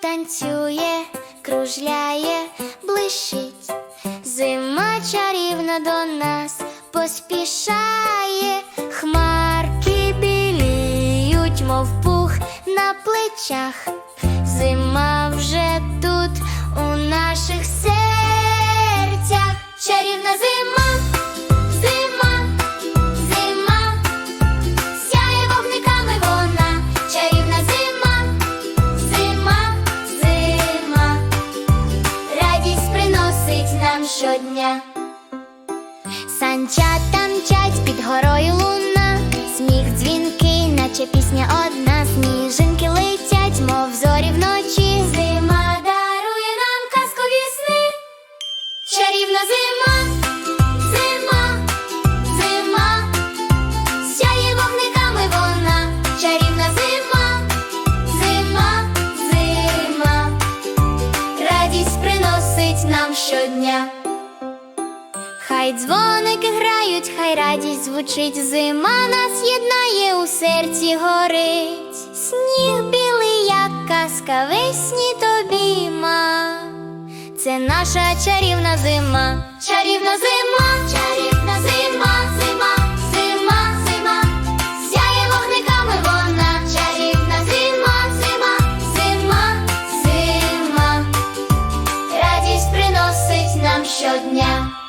танцює, кружляє, блищить. Зима чарівна до нас поспішає, хмарки біліють, мов пух на плечах. Зима нам щодня. Санчата мчать під горою луна, сміх дзвінкий, наче пісня одна, сніжинки летять, мов зорі вночі. Зима дарує нам казкові сни. Чарівна зима, приносить нам щодня. Хай дзвоники грають, хай радість звучить, зима нас єднає у серці горить. Сніг білий, як казка, весні тобі ма. Це наша чарівна зима, чарівна зима, щодня.